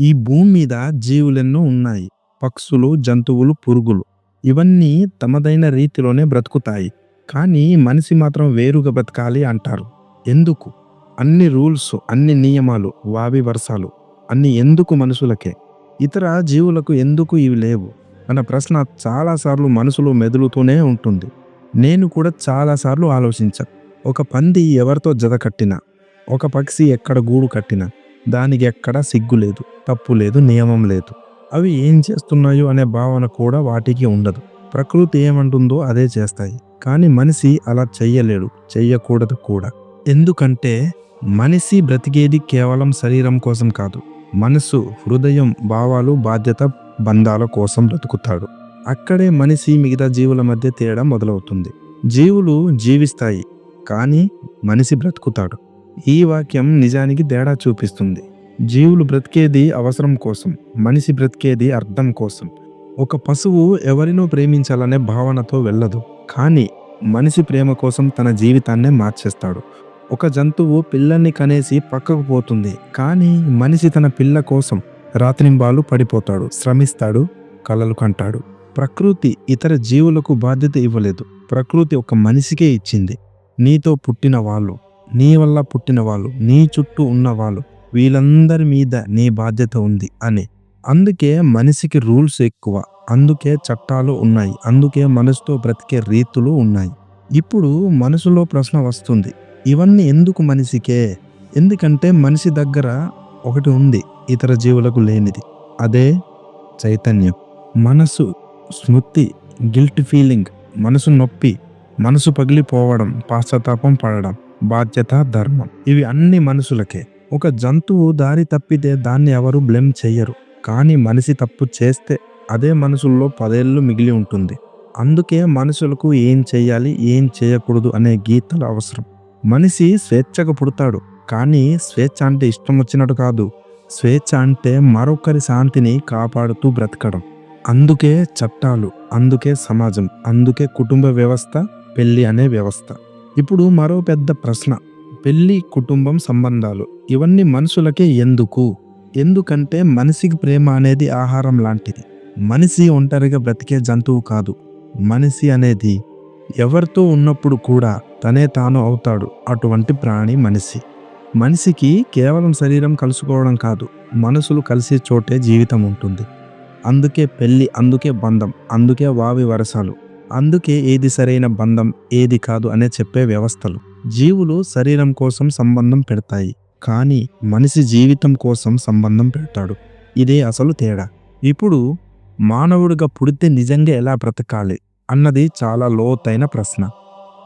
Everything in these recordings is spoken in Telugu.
ఈ భూమి మీద జీవులెన్నో ఉన్నాయి. పక్షులు జంతువులు పురుగులు. ఇవన్నీ తమదైన రీతిలోనే బ్రతుకుతాయి. కానీ మనిషి మాత్రం వేరుగా బ్రతకాలి అంటారు. ఎందుకు? అన్ని రూల్స్ అన్ని నియమాలు వావి వరసాలు అన్ని ఎందుకు మనుషులకే? ఇతర జీవులకు ఎందుకు ఇవి లేవు? అన్న ప్రశ్న చాలాసార్లు మనసులో మెదులుతూనే ఉంటుంది. నేను కూడా చాలాసార్లు ఆలోచించా. ఒక పంది ఎవరితో జత కట్టినా? ఒక పక్షి ఎక్కడ గూడు కట్టినా? దానికి ఎక్కడ సిగ్గు లేదు తప్పు లేదు నియమం లేదు. అవి ఏం చేస్తున్నాయో అనే భావన కూడా వాటికి ఉండదు. ప్రకృతి ఏమంటుందో అదే చేస్తాయి. కానీ మనిషి అలా చెయ్యలేడు చెయ్యకూడదు కూడా. ఎందుకంటే మనిషి బ్రతికేది కేవలం శరీరం కోసం కాదు. మనసు హృదయం భావాలు బాధ్యత బంధాల కోసం బ్రతుకుతాడు. అక్కడే మనిషి మిగతా జీవుల మధ్య తేడా మొదలవుతుంది. జీవులు జీవిస్తాయి కానీ మనిషి బ్రతుకుతాడు. ఈ వాక్యం నిజానికి తేడా చూపిస్తుంది. జీవులు బ్రతికేది అవసరం కోసం మనిషి బ్రతికేది అర్థం కోసం. ఒక పశువు ఎవరినో ప్రేమించాలనే భావనతో వెళ్ళదు కానీ మనిషి ప్రేమ కోసం తన జీవితాన్నే మార్చేస్తాడు. ఒక జంతువు పిల్లల్ని కనేసి పక్కకు పోతుంది కానీ మనిషి తన పిల్ల కోసం రాత్రింబాలు పడిపోతాడు శ్రమిస్తాడు కలలు కంటాడు. ప్రకృతి ఇతర జీవులకు బాధ్యత ఇవ్వలేదు. ప్రకృతి ఒక మనిషికే ఇచ్చింది. నీతో పుట్టిన వాళ్ళు నీ వల్ల పుట్టిన వాళ్ళు నీ చుట్టూ ఉన్న వాళ్ళు వీళ్ళందరి మీద నీ బాధ్యత ఉంది అని. అందుకే మనిషికి రూల్స్ ఎక్కువ అందుకే చట్టాలు ఉన్నాయి అందుకే మనసుతో బ్రతికే రీతులు ఉన్నాయి. ఇప్పుడు మనసులో ప్రశ్న వస్తుంది ఇవన్నీ ఎందుకు మనిషికే? ఎందుకంటే మనిషి దగ్గర ఒకటి ఉంది ఇతర జీవులకు లేనిది. అదే చైతన్యం. మనసు స్మృతి గిల్ట్ ఫీలింగ్ మనసు నొప్పి మనసు పగిలిపోవడం పాశ్చాత్తాపం పడడం. బాధ్యత ధర్మం. ఇవి అన్ని మనుషులకే. ఒక జంతువు దారి తప్పితే దాన్ని ఎవరు బ్లేమ్ చెయ్యరు. కానీ మనిషి తప్పు చేస్తే అదే మనసుల్లో పదేళ్ళు మిగిలి ఉంటుంది. అందుకే మనుషులకు ఏం చేయాలి ఏం చేయకూడదు అనే గీతలు అవసరం. మనిషి స్వేచ్ఛగా పుడతాడు. కానీ స్వేచ్ఛ అంటే ఇష్టం వచ్చినట్టు కాదు. స్వేచ్ఛ అంటే మరొకరి శాంతిని కాపాడుతూ బ్రతకడం. అందుకే చట్టాలు అందుకే సమాజం అందుకే కుటుంబ వ్యవస్థ పెళ్ళి అనే వ్యవస్థ. ఇప్పుడు మరో పెద్ద ప్రశ్న. పెళ్ళి కుటుంబం సంబంధాలు. ఇవన్నీ మనుషులకే ఎందుకు? ఎందుకంటే మనిషికి ప్రేమ అనేది ఆహారం లాంటిది. మనిషి ఒంటరిగా బ్రతికే జంతువు కాదు. మనిషి అనేది ఎవరితో ఉన్నప్పుడు కూడా తనే తాను అవుతాడు. అటువంటి ప్రాణి మనిషి. మనిషికి కేవలం శరీరం కలుసుకోవడం కాదు. మనసులు కలిసే చోటే జీవితం ఉంటుంది. అందుకే పెళ్ళి అందుకే బంధం అందుకే వావి వరసలు. అందుకే ఏది సరైన బంధం ఏది కాదు అనే చెప్పే వ్యవస్థలు. జీవులు శరీరం కోసం సంబంధం పెడతాయి కానీ మనిషి జీవితం కోసం సంబంధం పెడతాడు. ఇదే అసలు తేడా. ఇప్పుడు మానవుడిగా పుడితే నిజంగా ఎలా బ్రతకాలి అన్నది చాలా లోతైన ప్రశ్న.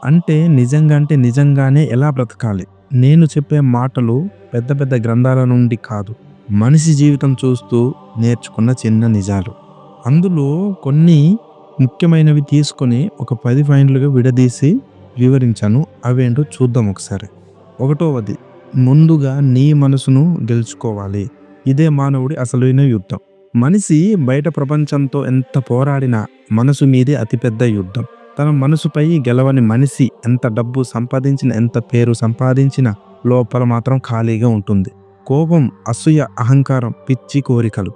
అంటే నిజంగా అంటే నిజంగానే ఎలా బ్రతకాలి? నేను చెప్పే మాటలు పెద్ద పెద్ద గ్రంథాల నుండి కాదు మనిషి జీవితం చూస్తూ నేర్చుకున్న చిన్న నిజాలు. అందులో కొన్ని ముఖ్యమైనవి తీసుకొని ఒక పది పాయింట్లుగా విడదీసి వివరించాను. అవేంటో చూద్దాం ఒకసారి. ఒకటోవది ముందుగా నీ మనసును గెలుచుకోవాలి. ఇదే మానవుడి అసలైన యుద్ధం. మనిషి బయట ప్రపంచంతో ఎంత పోరాడినా మనసు మీదే అతిపెద్ద యుద్ధం. తన మనసుపై గెలవని మనిషి ఎంత డబ్బు సంపాదించిన ఎంత పేరు సంపాదించినా లోపల మాత్రం ఖాళీగా ఉంటుంది. కోపం అసూయ అహంకారం పిచ్చి కోరికలు.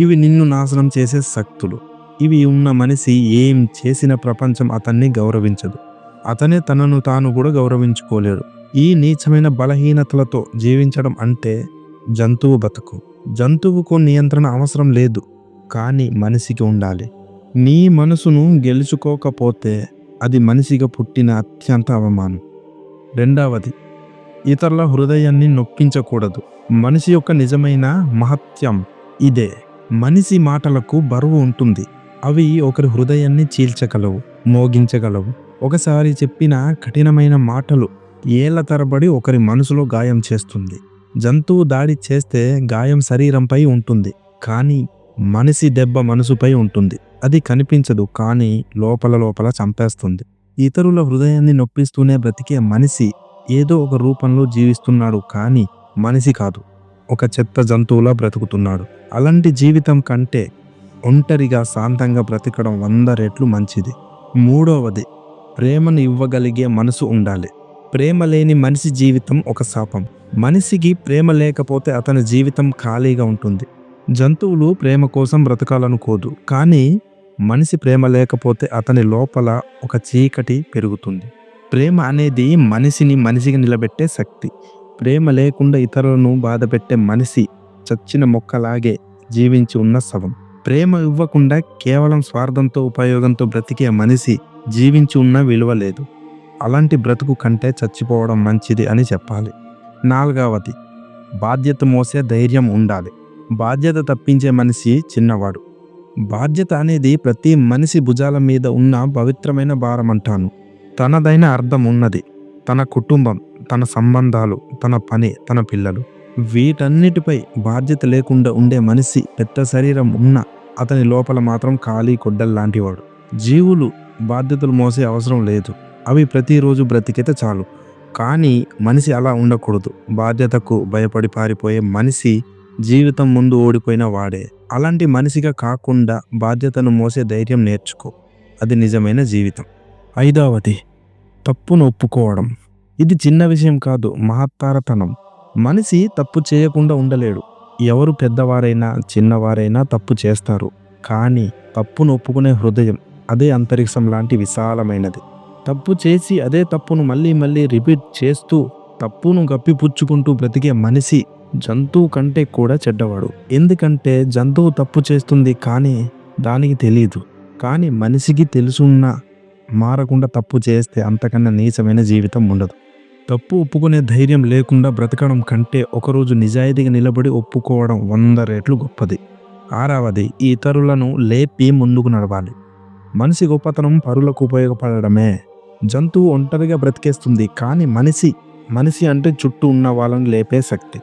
ఇవి నిన్ను నాశనం చేసే శక్తులు. ఇవి ఉన్న మనిషి ఏం చేసిన ప్రపంచం అతన్ని గౌరవించదు. అతనే తనను తాను కూడా గౌరవించుకోలేడు ఈ నీచమైన బలహీనతలతో జీవించడం అంటే జంతువు బతుకు. జంతువుకు నియంత్రణ అవసరం లేదు కానీ మనిషికి ఉండాలి. నీ మనసును గెలుచుకోకపోతే అది మనిషిగా పుట్టిన అత్యంత అవమానం. రెండవది ఇతరుల హృదయాన్ని నొప్పించకూడదు మనిషి యొక్క నిజమైన మహత్యం ఇదే. మనిషి మాటలకు బరువు ఉంటుంది. అవి ఒకరి హృదయాన్ని చీల్చగలవు మోగించగలవు. ఒకసారి చెప్పిన కఠినమైన మాటలు ఏళ్ళ తరబడి ఒకరి మనసులో గాయం చేస్తుంది. జంతువు దాడి చేస్తే గాయం శరీరంపై ఉంటుంది కానీ మనిషి దెబ్బ మనసుపై ఉంటుంది. అది కనిపించదు కానీ లోపల లోపల చంపేస్తుంది. ఇతరుల హృదయాన్ని నొప్పిస్తూనే బ్రతికే మనిషి ఏదో ఒక రూపంలో జీవిస్తున్నాడు కానీ మనిషి కాదు. ఒక చెత్త జంతువులా బ్రతుకుతున్నాడు. అలాంటి జీవితం కంటే ఒంటరిగా శాంతంగా బ్రతకడం వంద రెట్లు మంచిది. మూడవది ప్రేమను ఇవ్వగలిగే మనసు ఉండాలి. ప్రేమ లేని మనిషి జీవితం ఒక శాపం. మనిషికి ప్రేమ లేకపోతే అతని జీవితం ఖాళీగా ఉంటుంది. జంతువులు ప్రేమ కోసం బ్రతకాలనుకోదు. కానీ మనిషి ప్రేమ లేకపోతే అతని లోపల ఒక చీకటి పెరుగుతుంది. ప్రేమ అనేది మనిషిని మనిషిగా నిలబెట్టే శక్తి. ప్రేమ లేకుండా ఇతరులను బాధపెట్టే మనిషి చచ్చిన మొక్కలాగే జీవించి ఉన్న శవం. ప్రేమ ఇవ్వకుండా కేవలం స్వార్థంతో ఉపయోగంతో బ్రతికే మనిషి జీవించి ఉన్న విలువ లేదు. అలాంటి బ్రతుకు కంటే చచ్చిపోవడం మంచిది అని చెప్పాలి. నాలుగవది బాధ్యత మోసే ధైర్యం ఉండాలి. బాధ్యత తప్పించే మనిషి చిన్నవాడు. బాధ్యత అనేది ప్రతి మనిషి భుజాల మీద ఉన్న పవిత్రమైన భారం అంటాను. తనదైన అర్థం ఉన్నది. తన కుటుంబం తన సంబంధాలు తన పని తన పిల్లలు. వీటన్నిటిపై బాధ్యత లేకుండా ఉండే మనిషి పెద్ద శరీరం ఉన్న అతని లోపల మాత్రం ఖాళీ కొడ్డల్లాంటివాడు జీవులు బాధ్యతలు మోసే అవసరం లేదు. అవి ప్రతిరోజు బ్రతికితే చాలు. కానీ మనిషి అలా ఉండకూడదు. బాధ్యతకు భయపడి పారిపోయే మనిషి జీవితం ముందు ఓడిపోయిన వాడే. అలాంటి మనిషిగా కాకుండా బాధ్యతను మోసే ధైర్యం నేర్చుకో. అది నిజమైన జీవితం. ఐదవది తప్పును ఒప్పుకోవడం. ఇది చిన్న విషయం కాదు మహత్తారతనం. మనిషి తప్పు చేయకుండా ఉండలేడు. ఎవరు పెద్దవారైనా చిన్నవారైనా తప్పు చేస్తారు. కానీ తప్పును ఒప్పుకునే హృదయం అదే అంతరిక్షం లాంటి విశాలమైనది. తప్పు చేసి అదే తప్పును మళ్ళీ మళ్ళీ రిపీట్ చేస్తూ తప్పును గప్పిపుచ్చుకుంటూ బ్రతికే మనిషి జంతువు కంటే కూడా చెడ్డవాడు. ఎందుకంటే జంతువు తప్పు చేస్తుంది కానీ దానికి తెలియదు కానీ మనిషికి తెలుసున్నా మారకుండా తప్పు చేస్తే అంతకన్నా నీచమైన జీవితం ఉండదు. తప్పు ఒప్పుకునే ధైర్యం లేకుండా బ్రతకడం కంటే ఒకరోజు నిజాయితీగా నిలబడి ఒప్పుకోవడం వంద రేట్లు గొప్పది. ఆరవది ఈ ఇతరులను లేపి ముందుకు నడవాలి. మనిషి గొప్పతనం పరులకు ఉపయోగపడడమే. జంతువు ఒంటరిగా బ్రతికేస్తుంది కానీ మనిషి మనిషి అంటే చుట్టూ ఉన్న వాళ్ళని లేపే శక్తి.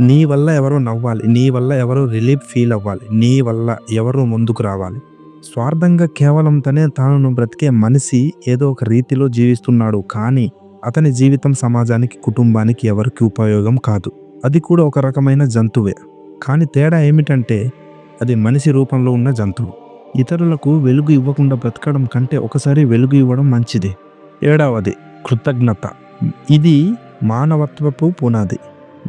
నీ వల్ల ఎవరో నవ్వాలి నీ వల్ల ఎవరో రిలీఫ్ ఫీల్ అవ్వాలి నీ వల్ల ఎవరో ముందుకు రావాలి? స్వార్థంగా కేవలం తనే తాను బ్రతికే మనిషి ఏదో ఒక రీతిలో జీవిస్తున్నాడు కానీ అతని జీవితం సమాజానికి కుటుంబానికి ఎవరికి ఉపయోగం కాదు. అది కూడా ఒక రకమైన జంతువే. కానీ తేడా ఏమిటంటే అది మనిషి రూపంలో ఉన్న జంతువు. ఇతరులకు వెలుగు ఇవ్వకుండా బ్రతకడం కంటే ఒకసారి వెలుగు ఇవ్వడం మంచిది. ఏడవది కృతజ్ఞత. ఇది మానవత్వపు పునాది.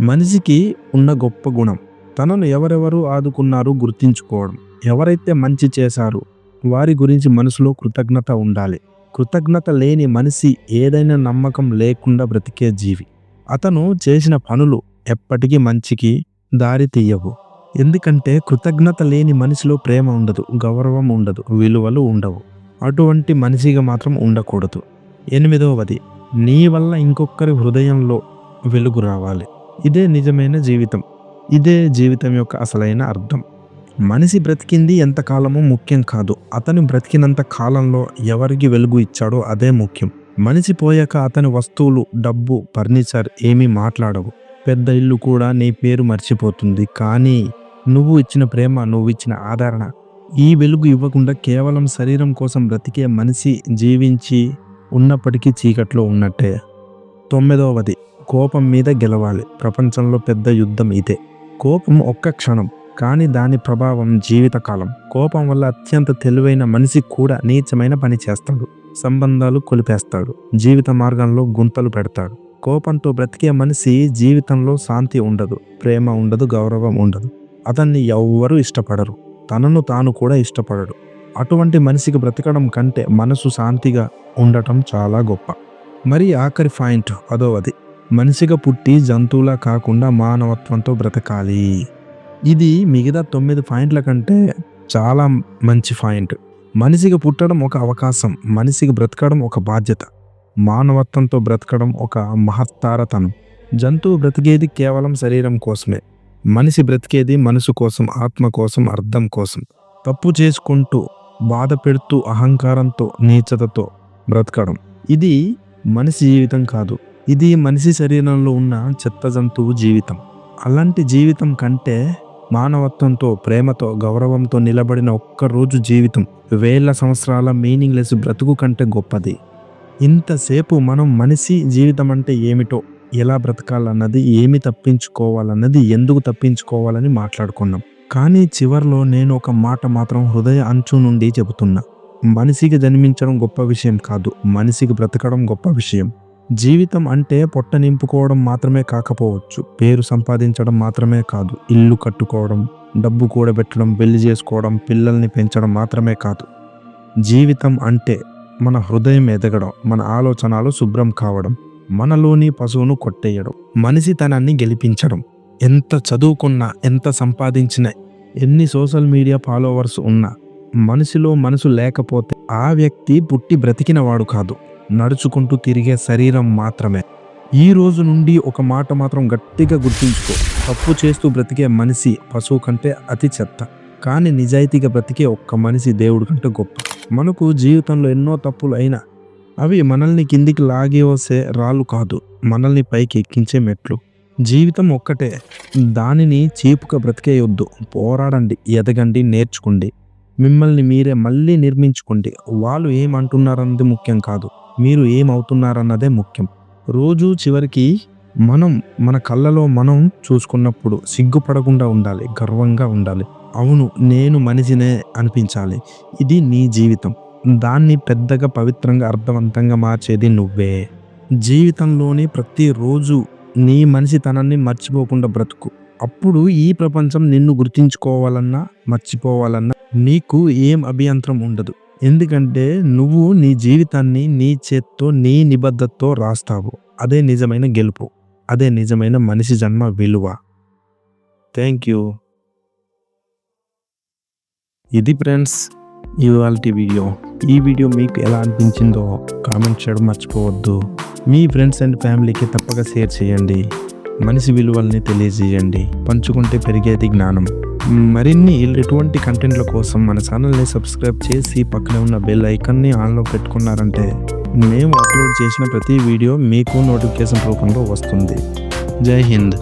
మనిషికి ఉన్న గొప్ప గుణం. తనను ఎవరెవరు ఆదుకున్నారు గుర్తించుకోవడం. ఎవరైతే మంచి చేశారో వారి గురించి మనసులో కృతజ్ఞత ఉండాలి. కృతజ్ఞత లేని మనిషి ఏదైనా నమ్మకం లేకుండా బ్రతికే జీవి. అతను చేసిన పనులు ఎప్పటికీ మంచికి దారి తీయవు. ఎందుకంటే కృతజ్ఞత లేని మనిషిలో ప్రేమ ఉండదు గౌరవం ఉండదు విలువలు ఉండవు. అటువంటి మనిషిగా మాత్రం ఉండకూడదు. ఎనిమిదవది నీ వల్ల ఇంకొకరి హృదయంలో వెలుగు రావాలి. ఇదే నిజమైన జీవితం. ఇదే జీవితం యొక్క అసలైన అర్థం. మనిషి బ్రతికింది ఎంతకాలమో ముఖ్యం కాదు. అతను బ్రతికినంత కాలంలో ఎవరికి వెలుగు ఇచ్చాడో అదే ముఖ్యం. మనిషి పోయాక అతని వస్తువులు డబ్బు ఫర్నిచర్ ఏమీ మాట్లాడవు. పెద్ద ఇల్లు కూడా నీ పేరు మర్చిపోతుంది. కానీ నువ్వు ఇచ్చిన ప్రేమ నువ్వు ఇచ్చిన ఆదరణ ఈ వెలుగు ఇవ్వకుండా కేవలం శరీరం కోసం బ్రతికే మనిషి జీవించి ఉన్నప్పటికీ చీకట్లో ఉన్నట్టే. తొమ్మిదవది కోపం మీద గెలవాలి. ప్రపంచంలో పెద్ద యుద్ధం ఇదే. కోపం ఒక్క క్షణం. కానీ దాని ప్రభావం జీవితకాలం. కోపం వల్ల అత్యంత తెలివైన మనిషి కూడా నీచమైన పని చేస్తాడు. సంబంధాలు కొలిపేస్తాడు. జీవిత మార్గంలో గుంతలు పెడతాడు. కోపంతో బ్రతికే మనిషి జీవితంలో శాంతి ఉండదు. ప్రేమ ఉండదు గౌరవం ఉండదు. అతన్ని ఎవ్వరూ ఇష్టపడరు. తనను తాను కూడా ఇష్టపడడు. అటువంటి మనిషికి బ్రతకడం కంటే మనసు శాంతిగా ఉండటం చాలా గొప్ప. మరి ఆఖరి పాయింట్ పదవది. మనిషిగా పుట్టి జంతువులా కాకుండా మానవత్వంతో బ్రతకాలి. ఇది మిగతా తొమ్మిది పాయింట్ల కంటే చాలా మంచి పాయింట్. మనిషికి పుట్టడం ఒక అవకాశం మనిషికి బ్రతకడం ఒక బాధ్యత. మానవత్వంతో బ్రతకడం ఒక మహత్తారతనం. జంతువు బ్రతికేది కేవలం శరీరం కోసమే. మనిషి బ్రతికేది మనసు కోసం ఆత్మ కోసం అర్థం కోసం. తప్పు చేసుకుంటూ బాధ పెడుతూ అహంకారంతో నీచతతో బ్రతకడం. ఇది మనిషి జీవితం కాదు. ఇది మనిషి శరీరంలో ఉన్న చెత్త జంతువు జీవితం. అలాంటి జీవితం కంటే మానవత్వంతో ప్రేమతో గౌరవంతో నిలబడిన ఒక్క రోజు జీవితం వేల సంవత్సరాల మీనింగ్లెస్ బ్రతుకు కంటే గొప్పది. ఇంతసేపు మనం మనిషి జీవితం అంటే ఏమిటో ఎలా బ్రతకాలన్నది ఏమి తప్పించుకోవాలన్నది ఎందుకు తప్పించుకోవాలని మాట్లాడుకున్నాం. కానీ చివర్లో నేను ఒక మాట మాత్రం హృదయ అంచు నుండి చెబుతున్నా. మనిషికి జన్మించడం గొప్ప విషయం కాదు మనిషికి బ్రతకడం గొప్ప విషయం. జీవితం అంటే పొట్ట నింపుకోవడం మాత్రమే కాకపోవచ్చు. పేరు సంపాదించడం మాత్రమే కాదు. ఇల్లు కట్టుకోవడం డబ్బు కూడబెట్టడం పెళ్ళి చేసుకోవడం పిల్లల్ని పెంచడం మాత్రమే కాదు. జీవితం అంటే మన హృదయం ఎదగడం మన ఆలోచనలు శుభ్రం కావడం మనలోని పశువును కొట్టేయడం మనిషితనాన్ని గెలిపించడం. ఎంత చదువుకున్నా ఎంత సంపాదించినా ఎన్ని సోషల్ మీడియా ఫాలోవర్స్ ఉన్నా మనిషిలో మనసు లేకపోతే ఆ వ్యక్తి పుట్టి బ్రతికినవాడు కాదు. నడుచుకుంటూ తిరిగే శరీరం మాత్రమే. ఈ రోజు నుండి ఒక మాట మాత్రం గట్టిగా గుర్తుంచుకో. తప్పు చేస్తూ బ్రతికే మనిషి పశువు కంటే అతి చెత్త. కానీ నిజాయితీగా బ్రతికే ఒక్క మనిషి దేవుడి కంటే గొప్ప. మనకు జీవితంలో ఎన్నో తప్పులు అయినా అవి మనల్ని కిందికి లాగి వసే రాళ్ళు కాదు. మనల్ని పైకి ఎక్కించే మెట్లు. జీవితం ఒక్కటే. దానిని చీపుగా బ్రతికేయొద్దు. పోరాడండి ఎదగండి నేర్చుకోండి. మిమ్మల్ని మీరే మళ్ళీ నిర్మించుకోండి వాళ్ళు ఏమంటున్నారన్నది ముఖ్యం కాదు. మీరు ఏమవుతున్నారన్నదే ముఖ్యం. రోజు చివరికి మనం మన కళ్ళలో మనం చూసుకున్నప్పుడు సిగ్గుపడకుండా ఉండాలి గర్వంగా ఉండాలి. అవును నేను మనిషినే అనిపించాలి. ఇది నీ జీవితం. దాన్ని పెద్దగా పవిత్రంగా అర్థవంతంగా మార్చేది నువ్వే. జీవితంలోని ప్రతిరోజు నీ మనిషితనాన్ని మర్చిపోకుండా బ్రతుకు. అప్పుడు ఈ ప్రపంచం నిన్ను గుర్తించుకోవాలన్నా మర్చిపోవాలన్నా నీకు ఏం అభ్యంతరం ఉండదు. ఎందుకంటే నువ్వు నీ జీవితాన్ని నీ చేత్తో నీ నిబద్ధతతో రాస్తావు. అదే నిజమైన గెలుపు. అదే నిజమైన మనిషి జన్మ విలువ. థ్యాంక్ యూ ఇది ఫ్రెండ్స్ ఇవాళ వీడియో. ఈ వీడియో మీకు ఎలా అనిపించిందో కామెంట్ చేయడం మర్చిపోవద్దు. మీ ఫ్రెండ్స్ అండ్ ఫ్యామిలీకి తప్పక షేర్ చేయండి. మనిషి విలువల్ని తెలియజేయండి. పంచుకుంటే పెరిగేది జ్ఞానం. మరిన్ని ఎటువంటి కంటెంట్ల కోసం మన ఛానల్ని సబ్స్క్రైబ్ చేసి పక్కనే ఉన్న బెల్ ఐకాన్ని ఆన్లో పెట్టుకున్నారంటే మేము అప్లోడ్ చేసిన ప్రతి వీడియో మీకు నోటిఫికేషన్ రూపంలో వస్తుంది. జై హింద్.